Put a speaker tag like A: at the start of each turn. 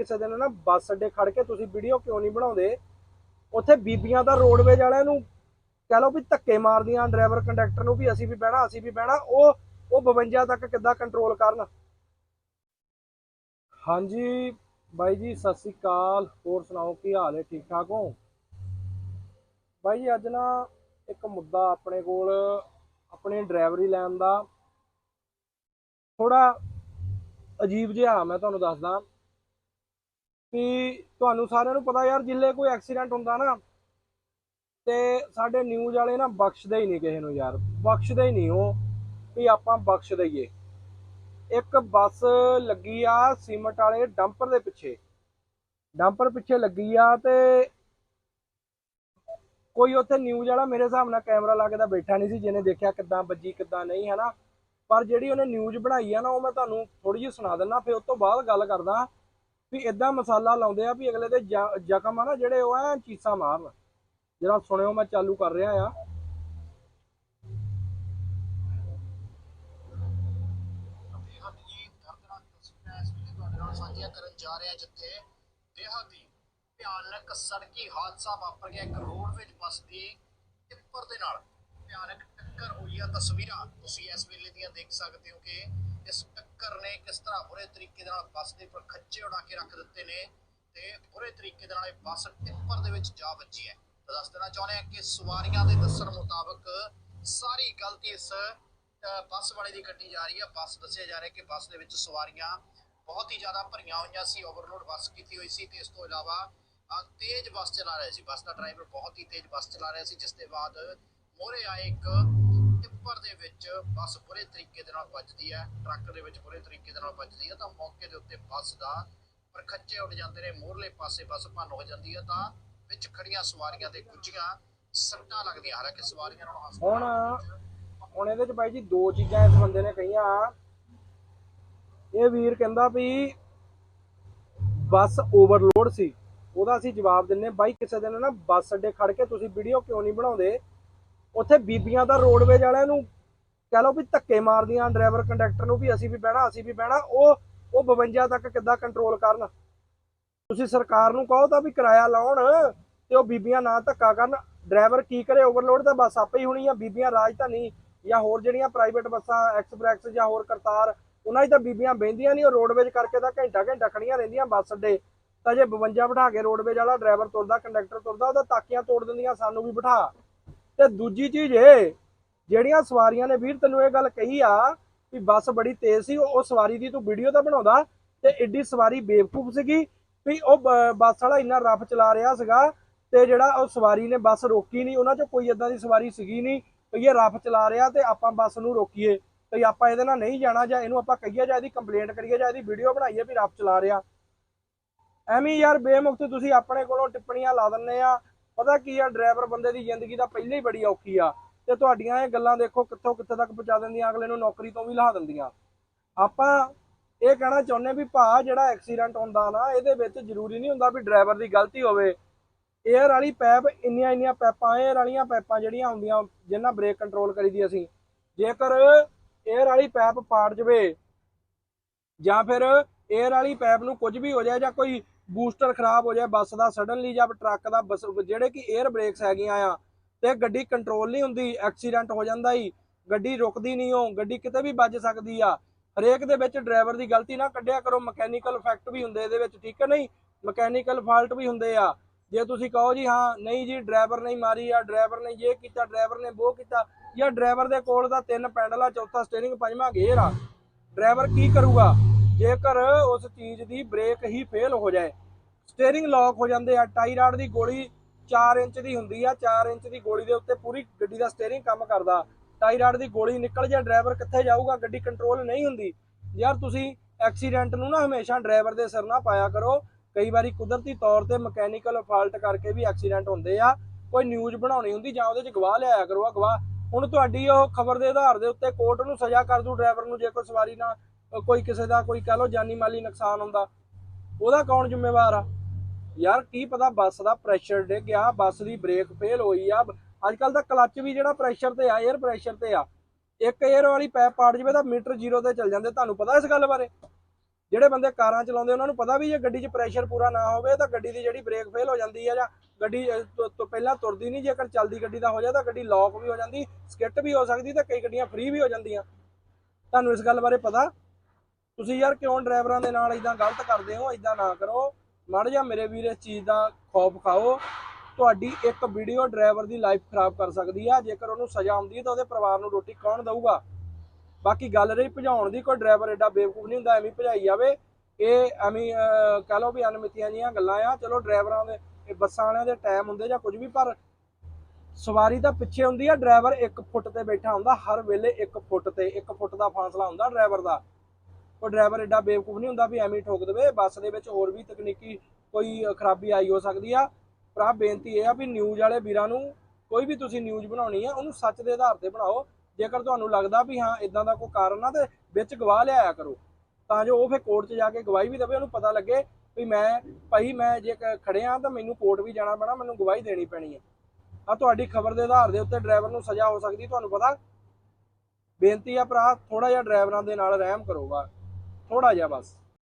A: ਕਿਸੇ ਦਿਨ ਨਾ ਬੱਸ ਅੱਡੇ ਖੜ ਕੇ ਤੁਸੀਂ ਵੀਡੀਓ ਕਿਉਂ ਨਹੀਂ ਬਣਾਉਂਦੇ? ਉੱਥੇ ਬੀਬੀਆਂ ਦਾ ਰੋਡਵੇਜ ਵਾਲਿਆਂ ਨੂੰ ਕਹਿ ਲਓ ਵੀ ਧੱਕੇ ਮਾਰਦੀਆਂ ਡਰਾਈਵਰ ਕੰਡਕਟਰ ਨੂੰ ਵੀ ਅਸੀਂ ਵੀ ਬਹਿਣਾ, ਅਸੀਂ ਵੀ ਬਹਿਣਾ, ਉਹ ਉਹ 52 ਤੱਕ ਕਿੱਦਾਂ ਕੰਟਰੋਲ ਕਰਨ? ਹਾਂਜੀ ਬਾਈ ਜੀ, ਸਤਿ ਸ੍ਰੀ ਅਕਾਲ। ਹੋਰ ਸੁਣਾਓ, ਕੀ ਹਾਲ ਹੈ? ਠੀਕ ਠਾਕ ਹੋ? ਬਾਈ ਜੀ, ਅੱਜ ਨਾ ਇੱਕ ਮੁੱਦਾ ਆਪਣੇ ਕੋਲ, ਆਪਣੇ ਡਰਾਈਵਰੀ ਲੈਣ ਦਾ। ਥੋੜਾ ਅਜੀਬ ਜਿਹਾ ਮੈਂ ਤੁਹਾਨੂੰ ਦੱਸਦਾ। ਕਿ ਤੁਹਾਨੂੰ ਸਾਰਿਆਂ ਨੂੰ ਪਤਾ ਯਾਰ, ਜਿੱਲੇ ਕੋਈ ਐਕਸੀਡੈਂਟ ਹੁੰਦਾ ਨਾ, ਤੇ ਸਾਡੇ ਨਿਊਜ਼ ਵਾਲੇ ਨਾ ਬਖਸ਼ਦੇ ਹੀ ਨਹੀਂ ਕਿਸੇ ਨੂੰ ਯਾਰ। ਬਖਸ਼ਦੇ ਹੀ ਨਹੀਂ ਉਹ, ਵੀ ਆਪਾਂ ਬਖਸ਼ ਦਈਏ। ਇੱਕ ਬੱਸ ਲੱਗੀ ਆ ਸੀਮਟ ਵਾਲੇ ਡੰਪਰ ਦੇ ਪਿੱਛੇ। ਡੰਪਰ ਪਿੱਛੇ ਲੱਗੀ ਆ ਤੇ ਕੋਈ ਉੱਥੇ ਨਿਊਜ਼ ਵਾਲਾ ਮੇਰੇ ਹਿਸਾਬ ਨਾਲ ਕੈਮਰਾ ਲਾ ਕੇ ਤਾਂ ਬੈਠਾ ਨਹੀਂ ਸੀ, ਜਿਹਨੇ ਦੇਖਿਆ ਕਿੱਦਾਂ ਵੱਜੀ, ਕਿੱਦਾਂ ਨਹੀਂ ਹੈ ਨਾ ਪਰ ਜਿਹੜੀ ਉਹਨੇ ਨਿਊਜ਼ ਬਣਾਈ ਆ ਨਾ, ਉਹ ਮੈਂ ਤੁਹਾਨੂੰ ਥੋੜੀ ਜਿਹੀ ਸੁਣਾ ਦਿੰਦਾ, ਫਿਰ ਉਸ ਤੋਂ ਬਾਅਦ ਗੱਲ ਕਰਦਾ। ਵੀ ਇਦਾਂ ਮਸਾਲਾ ਲਾਉਂਦੇ ਆ ਵੀ ਅਗਲੇ ਦੇ ਜ਼ਖਮ ਆ ਨਾ ਜਿਹੜੇ ਉਹ ਐ ਚੀਸਾਂ ਮਾਰਨ। ਜਿਹੜਾ ਸੁਣਿਓ ਮੈਂ ਚਾਲੂ ਕਰ ਰਿਹਾ ਆ।
B: ਤੁਹਾਡੇ ਨਾਲ ਸਾਂਝੀਆਂ ਕਰਨ ਜਾ ਰਿਹਾ ਜਿੱਥੇ ਬੇਹੱਦ ਭਿਆਨਕ ਸੜਕੀ ਹਾਦਸਾ ਵਾਪਰ ਗਿਆ ਇੱਕ ਰੋਡਵੇਜ ਬੱਸ ਦੀ ਟਿੱਪਰ ਦੇ ਨਾਲ ਭਿਆਨਕ ਟੱਕਰ ਹੋਈ ਆ ਤਸਵੀਰਾਂ। ਤੁਸੀਂ ਇਸ ਵੇਲੇ ਦੀਆਂ ਦੇਖ ਸਕਦੇ ਹੋ ਕਿ ਇਸ ਟੱਕਰ ਨੇ ਕਿਸ ਤਰ੍ਹਾਂ ਬੁਰੇ ਤਰੀਕੇ ਦੇ ਨਾਲ ਬੱਸ ਦੇ ਉੱਪਰ ਖੱਚੇ ਉਡਾ ਕੇ ਰੱਖ ਦਿੱਤੇ ਨੇ ਤੇ ਬੁਰੇ ਤਰੀਕੇ ਦੇ ਨਾਲ ਇਹ ਬੱਸ ਟਿੱਪਰ ਦੇ ਵਿੱਚ ਜਾ ਵੱਜੀ ਹੈ। ਤਾਂ ਦੱਸ ਦੇਣਾ ਚਾਹੁੰਦੇ ਹਾਂ ਕਿ ਸਵਾਰੀਆਂ ਦੇ ਦੱਸਣ ਮੁਤਾਬਕ ਸਾਰੀ ਗਲਤੀ ਇਸ ਬੱਸ ਵਾਲੇ ਦੀ ਕੱਢੀ ਜਾ ਰਹੀ ਹੈ। ਬੱਸ ਦੱਸਿਆ ਜਾ ਰਿਹਾ ਕਿ ਬੱਸ ਦੇ ਵਿੱਚ ਸਵਾਰੀਆਂ ਬਹੁਤ ਹੀ ਜ਼ਿਆਦਾ ਭਰੀਆਂ ਹੋਈਆਂ ਸੀ ਓਵਰਲੋਡ ਬੱਸ ਕੀਤੀ ਹੋਈ ਸੀ ਤੇ ਇਸ ਤੋਂ ਇਲਾਵਾ ਤੇਜ਼ ਬੱਸ ਚਲਾ ਰਿਹਾ ਸੀ। ਬੱਸ ਦਾ ਡਰਾਈਵਰ ਬਹੁਤ ਹੀ ਤੇਜ਼ ਬੱਸ ਚਲਾ ਰਿਹਾ ਸੀ, ਜਿਸ ਦੇ ਬਾਅਦ ਮੋਰੇ ਆਏ ਇੱਕ ਟਿੱਪਰ ਦੇ ਵਿੱਚ ਬੱਸ ਬੁਰੇ ਤਰੀਕੇ ਦੇ ਨਾਲ ਵੱਜਦੀ ਹੈ ਟਰੱਕ ਦੇ ਵਿੱਚ ਬੁਰੇ ਤਰੀਕੇ ਦੇ ਨਾਲ ਵੱਜਦੀ ਹੈ ਤਾਂ ਮੌਕੇ ਦੇ ਉੱਤੇ ਬੱਸ ਦਾ ਪਰਖੱਚੇ ਉੱਡ ਜਾਂਦੇ ਨੇ ਮੋਰਲੇ ਪਾਸੇ ਬੱਸ ਭੰਨ ਹੋ ਜਾਂਦੀ ਹੈ ਤਾਂ ਵਿੱਚ ਖੜੀਆਂ ਸਵਾਰੀਆਂ ਦੇ ਗੁੱਜੀਆਂ ਸੱਟਾਂ ਲੱਗਦੀਆਂ ਹਾਲਾਂਕਿ ਸਵਾਰੀਆਂ ਨੂੰ
A: ਹੁਣ ਹੁਣ ਇਹਦੇ ਚ ਬਾਈ ਜੀ ਦੋ ਚੀਜ਼ਾਂ ਇਸ ਬੰਦੇ ਨੇ ਕਹੀਆਂ। ਇਹ ਵੀਰ ਕਹਿੰਦਾ ਵੀ ਬੱਸ ਓਵਰਲੋਡ ਸੀ ਉਹਦਾ ਅਸੀਂ ਜਵਾਬ ਦਿੰਨੇ ਬਾਈ ਕਿਸੇ ਦਿਨ ਨਾ ਬੱਸ ਅੱਡੇ ਖੜ ਕੇ ਤੁਸੀਂ ਵੀਡੀਓ ਕਿਉਂ ਨਹੀਂ ਬਣਾਉਂਦੇ? ਉੱਥੇ ਬੀਬੀਆਂ ਦਾ ਰੋਡਵੇਜ ਵਾਲਿਆਂ ਨੂੰ ਕਹਿ ਲਓ ਵੀ ਧੱਕੇ ਮਾਰਦੀਆਂ ਡਰਾਈਵਰ ਕੰਡਕਟਰ ਨੂੰ ਵੀ ਅਸੀਂ ਵੀ ਬਹਿਣਾ, ਅਸੀਂ ਵੀ ਬਹਿਣਾ, ਉਹ ਉਹ 52 ਤੱਕ ਕਿੱਦਾਂ ਕੰਟਰੋਲ ਕਰਨ? ਤੁਸੀਂ ਸਰਕਾਰ ਨੂੰ ਕਹੋ ਤਾਂ ਵੀ ਕਿਰਾਇਆ ਲਾਉਣ ਤੇ ਉਹ ਬੀਬੀਆਂ ਨਾ ਧੱਕਾ ਕਰਨ। ਡਰਾਈਵਰ ਕੀ ਕਰੇ ਓਵਰਲੋਡ ਤਾਂ ਬੱਸ ਆਪੇ ਹੀ ਹੋਣੀ ਆ, ਬੀਬੀਆਂ ਰਾਜਧਾਨੀ ਜਾਂ ਹੋਰ ਜਿਹੜੀਆਂ ਪ੍ਰਾਈਵੇਟ ਬੱਸਾਂ ਐਕਸਪ੍ਰੈਸ ਜਾਂ ਹੋਰ ਕਰਤਾਰ, ਉਹਨਾਂ 'ਚ ਤਾਂ ਬੀਬੀਆਂ ਬਹਿੰਦੀਆਂ ਨਹੀਂ, ਉਹ ਰੋਡਵੇਜ ਕਰਕੇ ਤਾਂ ਘੰਟਾ ਘੰਟਾ ਖੜੀਆਂ ਰਹਿੰਦੀਆਂ ਬੱਸ ਅੱਡੇ। ਤਾਂ ਜੇ 52 ਬਿਠਾ ਕੇ ਰੋਡਵੇਜ ਵਾਲਾ ਡਰਾਈਵਰ ਤੁਰਦਾ ਕੰਡਕਟਰ ਤੁਰਦਾ, ਉਹਦਾ ਤਾਕੀਆਂ ਤੋੜ ਦਿੰਦੀਆਂ, ਸਾਨੂੰ ਵੀ ਬਿਠਾ। ਤੇ ਦੂਜੀ ਚੀਜ਼ ਇਹ, ਜਿਹੜੀਆਂ ਸਵਾਰੀਆਂ ਨੇ ਵੀਰ ਤੈਨੂੰ ਇਹ ਗੱਲ ਕਹੀ ਆ ਵੀ ਬੱਸ ਬੜੀ ਤੇਜ਼ ਸੀ, ਉਹ ਸਵਾਰੀ ਦੀ ਤੂੰ ਵੀਡੀਓ ਤਾਂ ਬਣਾਉਂਦਾ ਤੇ ਐਡੀ ਸਵਾਰੀ ਬੇਵਕੂਫ ਸੀਗੀ ਵੀ ਉਹ ਬ- ਬੱਸ ਵਾਲਾ ਇੰਨਾ ਰਫ ਚਲਾ ਰਿਹਾ ਸੀਗਾ ਤੇ ਜਿਹੜਾ ਉਹ ਸਵਾਰੀ ਨੇ ਬੱਸ ਰੋਕੀ ਨਹੀਂ ਉਹਨਾਂ ਚੋਂ ਕੋਈ ਇਦਾਂ ਦੀ ਸਵਾਰੀ ਸੀਗੀ ਨਹੀਂ ਵੀ ਇਹ ਰਫ ਚਲਾ ਰਿਹਾ ਤੇ ਆਪਾਂ ਬੱਸ ਨੂੰ ਰੋਕੀਏ। ਤੇ ਆਪਾਂ ਇਹਦੇ ਨਾਲ ਨਹੀਂ ਜਾਣਾ ਜਾਂ ਇਹਨੂੰ ਆਪਾਂ ਕਹੀਏ ਜਾਂ ਇਹਦੀ ਕੰਪਲੇਂਟ ਕਰੀਏ ਜਾਂ ਇਹਦੀ ਵੀਡੀਓ ਬਣਾਈਏ ਵੀ ਰਫ ਚਲਾ ਰਿਹਾ। ਐਵੇਂ ਯਾਰ ਬੇਮੁਖਤ ਤੁਸੀਂ ਆਪਣੇ ਕੋਲੋਂ ਟਿੱਪਣੀਆਂ ਲਾ ਦਿੰਨੇ ਆ ਪਤਾ ਕੀ ਆ, ਡਰਾਈਵਰ ਬੰਦੇ ਦੀ ਜ਼ਿੰਦਗੀ ਦਾ ਪਹਿਲਾਂ ਹੀ ਬੜੀ ਔਖੀ ਆ। ਤੇ ਤੁਹਾਡੀਆਂ ਇਹ ਗੱਲਾਂ ਦੇਖੋ, ਕਿੱਥੋਂ ਕਿੱਥੇ ਤੱਕ ਪਹੁੰਚਾ ਦਿੰਦੀਆਂ, ਅਗਲੇ ਨੂੰ ਨੌਕਰੀ ਤੋਂ ਵੀ ਲਾਹ ਦਿੰਦੀਆਂ। ਆਪਾਂ ਇਹ ਕਹਿਣਾ ਚਾਹੁੰਦੇ ਵੀ ਭਾ, ਜਿਹੜਾ ਐਕਸੀਡੈਂਟ ਹੁੰਦਾ ਨਾ, ਇਹਦੇ ਵਿੱਚ ਜ਼ਰੂਰੀ ਨਹੀਂ ਹੁੰਦਾ ਵੀ ਡਰਾਈਵਰ ਦੀ ਗਲਤੀ ਹੋਵੇ। ਏਅਰ ਵਾਲੀ ਪੈਪ, ਇੰਨੀਆਂ ਇੰਨੀਆਂ ਪੈਪਾਂ, ਏਅਰ ਵਾਲੀਆਂ ਪੈਪਾਂ ਜਿਹੜੀਆਂ ਹੁੰਦੀਆਂ, ਜਿੰਨਾ ਬ੍ਰੇਕ ਕੰਟਰੋਲ ਕਰੀਦੀ ਅਸੀਂ। ਜੇਕਰ ਏਅਰ ਵਾਲੀ ਪੈਪ ਪਾੜ ਜਵੇ, ਜਾਂ ਫਿਰ ਏਅਰ ਵਾਲੀ ਪੈਪ ਨੂੰ ਕੁਝ ਵੀ ਹੋ ਜਾਏ, ਜਾਂ ਕੋਈ ਬੂਸਟਰ ਖਰਾਬ ਹੋ ਜਾਏ, ਬੱਸ ਦਾ ਸਡਨਲੀ ਜਾਂ ਟਰੱਕ ਦਾ, ਬੱਸ ਜਿਹੜੇ ਕਿ 에ਅਰ ਬ੍ਰੇਕਸ ਹੈਗੀਆਂ ਆ, ਤੇ ਗੱਡੀ ਕੰਟਰੋਲ ਨਹੀਂ ਹੁੰਦੀ, ਐਕਸੀਡੈਂਟ ਹੋ ਜਾਂਦਾ ਹੀ ਗੱਡੀ ਰੁਕਦੀ ਨਹੀਂ ਹੋ ਗੱਡੀ ਕਿਤੇ ਵੀ ਵੱਜ ਸਕਦੀ ਆ। ਹਰੇਕ ਦੇ ਵਿੱਚ ਡਰਾਈਵਰ ਦੀ ਗਲਤੀ ਨਾ ਕੱਢਿਆ ਕਰੋ, ਮਕੈਨੀਕਲ ਫੈਕਟ ਵੀ ਹੁੰਦੇ ਇਹਦੇ ਵਿੱਚ, ਠੀਕ ਹੈ ਨਹੀਂ? ਮਕੈਨੀਕਲ ਫਾਲਟ ਵੀ ਹੁੰਦੇ ਆ। ਜੇ ਤੁਸੀਂ ਕਹੋ ਜੀ, ਹਾਂ, ਨਹੀਂ ਜੀ, ਡਰਾਈਵਰ ਨਹੀਂ ਮਾਰੀ ਆ, ਡਰਾਈਵਰ ਨੇ ਇਹ ਕੀਤਾ, ਡਰਾਈਵਰ ਨੇ ਉਹ ਕੀਤਾ, ਜਾਂ ਡਰਾਈਵਰ ਦੇ ਕੋਲ ਦਾ ਤਿੰਨ ਪੈਡਲ ਆ ਚੌਥਾ ਸਟੀਅਰਿੰਗ, ਪੰਜਵਾਂ ਗੇਅਰ ਆ, ਡਰਾਈਵਰ ਕੀ ਕਰੂਗਾ? ਜੇਕਰ ਉਸ ਚੀਜ਼ ਦੀ ਬ੍ਰੇਕ ਹੀ ਫੇਲ ਹੋ ਜਾਏ ਸਟੀਅਰਿੰਗ ਲੌਕ ਹੋ ਜਾਂਦੇ ਆ, ਟਾਈ ਰਾਡ ਦੀ ਗੋਲੀ 4 ਇੰਚ ਦੀ ਹੁੰਦੀ ਆ 4 ਇੰਚ ਦੀ ਗੋਲੀ ਦੇ ਉੱਤੇ ਪੂਰੀ ਗੱਡੀ ਦਾ ਸਟੀਅਰਿੰਗ ਕੰਮ ਕਰਦਾ। ਟਾਈ ਰਾਡ ਦੀ ਗੋਲੀ ਨਿਕਲ ਜਾ ਡਰਾਈਵਰ ਕਿੱਥੇ ਜਾਊਗਾ, ਗੱਡੀ ਕੰਟਰੋਲ ਨਹੀਂ ਹੁੰਦੀ। ਯਾਰ ਤੁਸੀਂ ਐਕਸੀਡੈਂਟ ਨੂੰ ਨਾ ਹਮੇਸ਼ਾ ਡਰਾਈਵਰ ਦੇ ਸਿਰ ਨਾ ਪਾਇਆ ਕਰੋ। ਕਈ ਵਾਰੀ ਕੁਦਰਤੀ ਤੌਰ ਤੇ ਮਕੈਨੀਕਲ ਫਾਲਟ ਕਰਕੇ ਵੀ ਐਕਸੀਡੈਂਟ ਹੁੰਦੇ ਆ। ਕੋਈ ਨਿਊਜ਼ ਬਣਾਉਣੀ ਹੁੰਦੀ ਜਾਂ ਉਹਦੇ 'ਚ ਗਵਾਹ ਲਿਆਇਆ ਕਰੋ ਆ ਗਵਾਹ। ਹੁਣ ਤੁਹਾਡੀ ਉਹ ਖਬਰ ਦੇ ਆਧਾਰ ਦੇ ਉੱਤੇ ਕੋਰਟ ਨੂੰ ਸਜ਼ਾ ਕਰ ਦੂ ਡਰਾਈਵਰ ਨੂੰ, ਜੇ ਕੋਈ ਸਵਾਰੀ ਨਾ ਕੋਈ ਕਿਸੇ ਦਾ ਕੋਈ ਕਹ ਲਓ ਜਾਨੀ ਮਾਲੀ ਨੁਕਸਾਨ ਹੁੰਦਾ, ਉਹਦਾ ਕੌਣ ਜ਼ਿੰਮੇਵਾਰ ਆ? ਯਾਰ ਕੀ ਪਤਾ ਬੱਸ ਦਾ ਪ੍ਰੈਸ਼ਰ ਡਿੱਗ ਗਿਆ, ਬੱਸ ਦੀ ਬ੍ਰੇਕ ਫੇਲ ਹੋਈ ਆ ਅੱਜ ਕੱਲ ਤਾਂ ਕਲੱਚ ਵੀ ਜਿਹੜਾ ਪ੍ਰੈਸ਼ਰ ਤੇ ਆ 에ਅਰ ਪ੍ਰੈਸ਼ਰ ਤੇ ਆ, ਇੱਕ 에ਅਰ ਵਾਲੀ ਪੈਪ ਪਾੜ ਜਵੇ ਤਾਂ ਮੀਟਰ ਜ਼ੀਰੋ ਤੇ ਚੱਲ ਜਾਂਦੇ, ਤੁਹਾਨੂੰ ਪਤਾ ਇਸ ਗੱਲ ਬਾਰੇ? ਜਿਹੜੇ ਬੰਦੇ ਕਾਰਾਂ ਚਲਾਉਂਦੇ, ਉਹਨਾਂ ਨੂੰ ਪਤਾ ਵੀ ਜੇ ਗੱਡੀ 'ਚ ਪ੍ਰੈਸ਼ਰ ਪੂਰਾ ਨਾ ਹੋਵੇ ਤਾਂ ਗੱਡੀ ਦੀ ਜਿਹੜੀ ਬ੍ਰੇਕ ਫੇਲ ਹੋ ਜਾਂਦੀ ਹੈ ਜਾਂ ਗੱਡੀ ਤੋਂ ਪਹਿਲਾਂ ਤੁਰਦੀ ਨਹੀਂ, ਜੇਕਰ ਚੱਲਦੀ ਗੱਡੀ ਦਾ ਹੋ ਜਾਏ ਤਾਂ ਗੱਡੀ ਲੌਕ ਵੀ ਹੋ ਜਾਂਦੀ ਸਕਿੱਟ ਵੀ ਹੋ ਸਕਦੀ ਤੇ ਕਈ ਗੱਡੀਆਂ ਫ੍ਰੀ ਵੀ ਹੋ ਜਾਂਦੀਆਂ। ਤੁਹਾਨੂੰ ਇਸ ਗੱਲ ਬਾਰੇ ਪਤਾ? ਤੁਸੀਂ ਯਾਰ ਕਿਉਂ ਡਰਾਈਵਰਾਂ ਦੇ ਨਾਲ ਇਦਾਂ ਗਲਤ ਕਰਦੇ ਹੋ ਇਦਾਂ ਨਾ ਕਰੋ। ਮੜ ਜਾ ਮੇਰੇ ਵੀਰ ਇਸ ਚੀਜ਼ ਦਾ ਖੌਫ ਖਾਓ। ਤੁਹਾਡੀ ਇੱਕ ਵੀਡੀਓ ਡਰਾਈਵਰ ਦੀ ਲਾਈਫ ਖਰਾਬ ਕਰ ਸਕਦੀ ਆ। ਜੇਕਰ ਉਹਨੂੰ ਸਜ਼ਾ ਆਉਂਦੀ ਹੈ ਤਾਂ ਉਹਦੇ ਪਰਿਵਾਰ ਨੂੰ ਰੋਟੀ ਕੌਣ ਦਊਗਾ? ਬਾਕੀ ਗੱਲ ਰਹੀ ਭਜਾਉਣ ਦੀ ਕੋਈ ਡਰਾਈਵਰ ਐਡਾ ਬੇਵਕੂਫ ਨਹੀਂ ਹੁੰਦਾ ਐਵੇਂ ਭਜਾਈ ਜਾਵੇ। ਇਹ ਐਵੇਂ ਹੀ, ਕਹਿ ਲਓ ਵੀ ਅਨਮਿਤੀਆਂ ਜੀਆਂ ਗੱਲਾਂ ਆ। ਚਲੋ ਡਰਾਈਵਰਾਂ ਦੇ ਇਹ ਬੱਸਾਂ ਵਾਲਿਆਂ ਦੇ ਟਾਈਮ ਹੁੰਦੇ ਜਾਂ ਕੁਝ ਵੀ ਪਰ ਸਵਾਰੀ ਤਾਂ ਪਿੱਛੇ ਹੁੰਦੀ ਆ। ਡਰਾਈਵਰ 1 ਫੁੱਟ ਤੇ ਬੈਠਾ ਹੁੰਦਾ ਹਰ ਵੇਲੇ 1 ਫੁੱਟ ਤੇ 1 ਫੁੱਟ ਦਾ ਫਾਸਲਾ ਹੁੰਦਾ ਡਰਾਈਵਰ ਦਾ। ਉਹ ਡਰਾਈਵਰ ਐਡਾ ਬੇਵਕੂਫ ਨਹੀਂ ਹੁੰਦਾ ਵੀ ਐਵੇਂ ਹੀ ਠੋਕ ਦੇਵੇ, ਬੱਸ ਦੇ ਵਿੱਚ ਹੋਰ ਵੀ ਤਕਨੀਕੀ ਕੋਈ ਖਰਾਬੀ ਆਈ ਹੋ ਸਕਦੀ ਆ। ਪਰ ਆਹ ਬੇਨਤੀ ਇਹ ਆ ਵੀ ਨਿਊਜ਼ ਵਾਲੇ ਵੀਰਾਂ ਨੂੰ, ਕੋਈ ਵੀ ਤੁਸੀਂ ਨਿਊਜ਼ ਬਣਾਉਣੀ ਆ, ਉਹਨੂੰ ਸੱਚ ਦੇ ਆਧਾਰ ਤੇ ਬਣਾਓ। ਜੇਕਰ ਤੁਹਾਨੂੰ ਲੱਗਦਾ ਵੀ ਹਾਂ ਇਦਾਂ ਦਾ ਕੋਈ ਕਾਰਨ ਆ ਤੇ ਵਿੱਚ ਗਵਾਹ ਲਿਆਇਆ ਕਰੋ। ਤਾਂ ਜੋ ਉਹ ਫਿਰ ਕੋਰਟ 'ਚ ਜਾ ਕੇ ਗਵਾਹੀ ਵੀ ਦੇਵੇ, ਉਹਨੂੰ ਪਤਾ ਲੱਗੇ ਵੀ ਮੈਂ, ਭਾਈ ਮੈਂ ਜੇ ਕ- ਖੜਿਆ ਤਾਂ ਮੈਨੂੰ ਕੋਰਟ ਵੀ ਜਾਣਾ ਪੈਣਾ, ਮੈਨੂੰ ਗਵਾਹੀ ਦੇਣੀ ਪੈਣੀ ਹੈ ਆ ਤੁਹਾਡੀ ਖਬਰ ਦੇ ਆਧਾਰ ਦੇ ਉੱਤੇ ਡਰਾਈਵਰ ਨੂੰ ਸਜ਼ਾ ਹੋ ਸਕਦੀ, ਤੁਹਾਨੂੰ ਪਤਾ। ਬੇਨਤੀ ਆ ਭਰਾ ਥੋੜਾ ਜਿਹਾ ਡਰਾਈਵਰਾਂ ਦੇ ਨਾਲ ਰਹਿਮ ਕਰੋਗਾ ਥੋੜਾ ਜਿਹਾ ਬਸ।